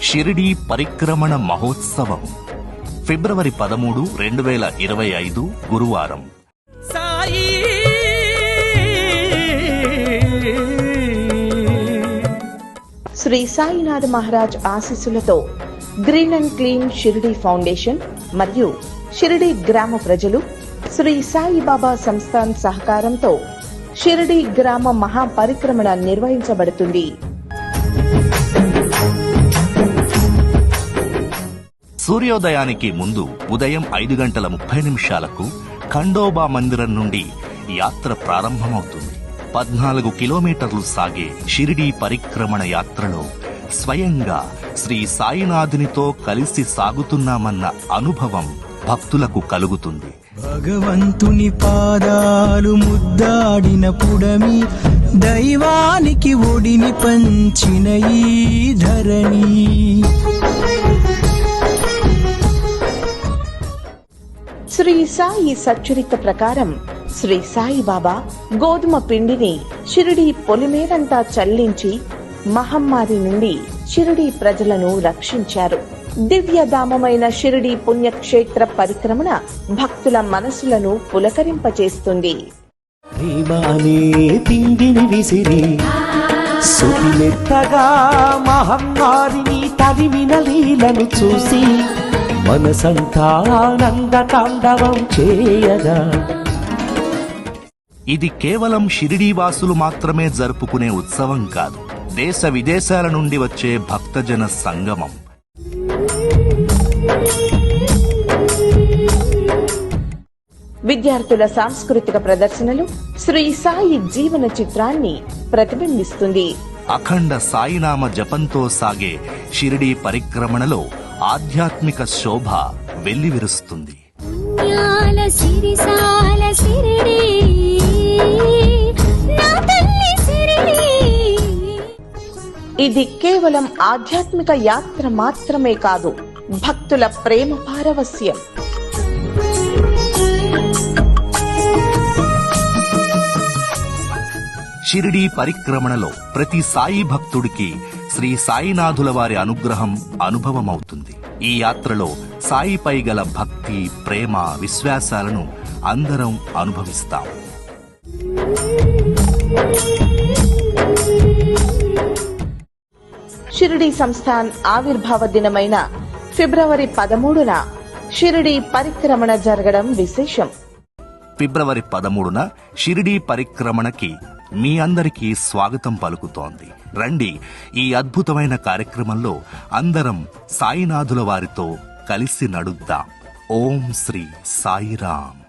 షిరిడీ పరిక్రమణ మహోత్సవం ఫిబ్రవరి పదమూడు రెండు వేల ఇరవై ఐదు గురువారం. సాయి శ్రీ సాయినాథ్ మహారాజ్ ఆశీస్సులతో green and clean Shirdi foundation మరియు షిరిడి గ్రామ ప్రజలు శ్రీ సాయిబాబా సంస్థాన్ సహకారంతో షిరిడి గ్రామ మహాపరిక్రమణ నిర్వహించబడుతుంది. సూర్యోదయానికి ముందు ఉదయం ఐదు గంటల ముప్పై నిమిషాలకు ఖండోబా మందిరం నుండి యాత్ర ప్రారంభమవుతుంది. పద్నాలుగు కిలోమీటర్లు సాగే షిరిడీ పరిక్రమణ యాత్రలో స్వయంగా శ్రీ సాయినాథునితో కలిసి సాగుతున్నామన్న అనుభవం భక్తులకు కలుగుతుంది. భగవంతుని పాదాలు ముద్దాడిన పుడమి దైవానికి ఒడిని పంచిన ఈ ధరణి. శ్రీ సాయి సచ్చరిత ప్రకారం శ్రీ సాయి బాబా గోధుమ పిండిని షిరిడి పొలిమేరంతా చల్లించి మహమ్మారి నుండి షిరిడి ప్రజలను రక్షించారు. దివ్యధామమైన షిరిడి పుణ్యక్షేత్ర పరిక్రమణ భక్తుల మనసులను పులకరింపచేస్తుంది తిండిని విసిరి సుతిమెత్తగా మహమ్మారిని లీలను చూసి మనసంతా ఆనంద తాండవం చేయగా ఇది కేవలం షిరిడీ వాసులు మాత్రమే జరుపుకునే ఉత్సవం కాదు. దేశ విదేశాల నుండి వచ్చే భక్తజన సంగమం. విద్యార్థుల సాంస్కృతిక ప్రదర్శనలు శ్రీ సాయి జీవన చిత్రాన్ని ప్రతిబింబిస్తుంది. అఖండ సాయినామ జపంతో సాగే షిరిడీ పరిక్రమణలో ఆధ్యాత్మిక శోభ వెల్లివిరుస్తుంది. ఇది కేవలం ఆధ్యాత్మిక యాత్ర మాత్రమే కాదు భక్తుల ప్రేమ పారవస్యం. షిరిడీ పరిక్రమణలో ప్రతి సాయి భక్తుడికి శ్రీ సాయినాథుల వారి అనుగ్రహం అనుభవమవుతుంది. ఈ యాత్రలో సాయిపై గల భక్తి ప్రేమ విశ్వాసాలను అందరం అనుభవిస్తాం. షిరిడి సంస్థాన్ ఆవిర్భావ దినమైన ఫిబ్రవరి పదమూడున షిరిడి పరిక్రమణ జరగడం విశేషం. ఫిబ్రవరి పదమూడున షిరిడీ పరిక్రమణకి మీ అందరికీ స్వాగతం పలుకుతోంది. రండి ఈ అద్భుతమైన కార్యక్రమంలో అందరం సాయినాథుల వారితో కలిసి నడుద్దాం. ఓం శ్రీ సాయిరామ్.